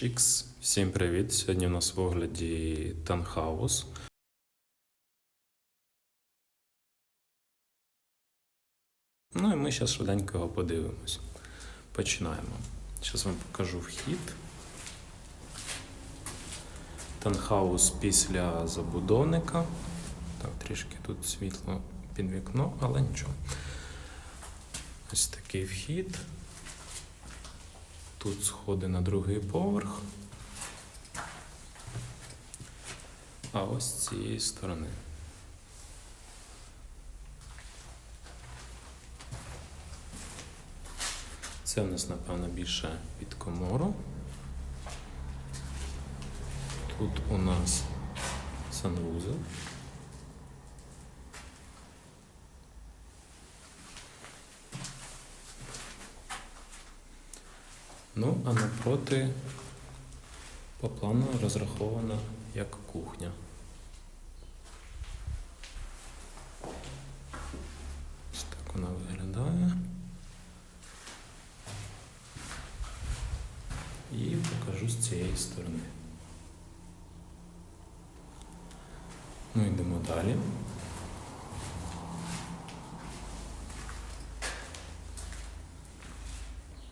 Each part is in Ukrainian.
Чікс, всім привіт! Сьогодні у нас в огляді Танхаус. Ну і ми зараз швиденько його подивимось. Починаємо. Зараз вам покажу вхід. Танхаус після забудовника. Так, трішки тут світло під вікно, але нічого. Ось такий вхід. Тут сходи на другий поверх. А ось з цієї сторони. Це в нас, напевно, більше під комору. Тут у нас санвузел. Ну, а напроти по плану розрахована як кухня. Так вона виглядає. І покажу з цієї сторони. Ну, йдемо далі.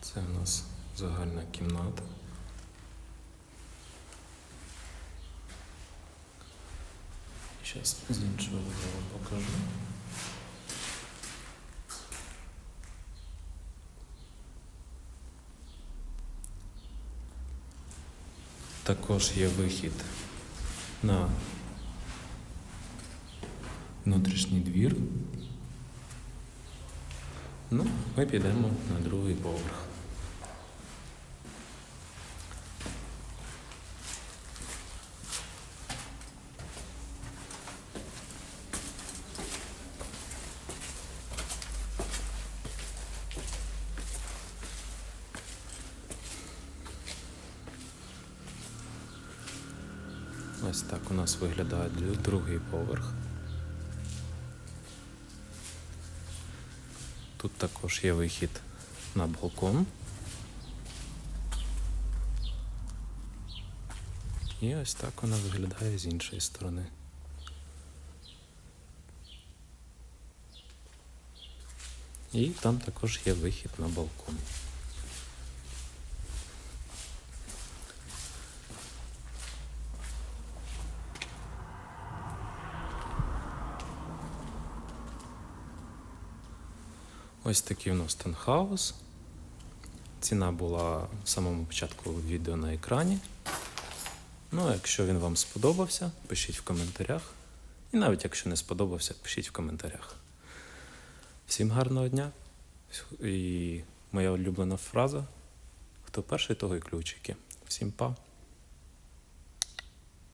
Це у нас загальна кімната. Зараз з іншого боку покажу. Також є вихід на внутрішній двір. Ну, ми підемо на другий поверх. Ось так у нас виглядає другий поверх. Тут також є вихід на балкон. І ось так вона виглядає з іншої сторони. І там також є вихід на балкон. Ось такий у нас танхаус. Ціна була в самому початку відео на екрані. Ну, а якщо він вам сподобався, пишіть в коментарях. І навіть якщо не сподобався, пишіть в коментарях. Всім гарного дня! І моя улюблена фраза: хто перший, того і ключики. Всім па!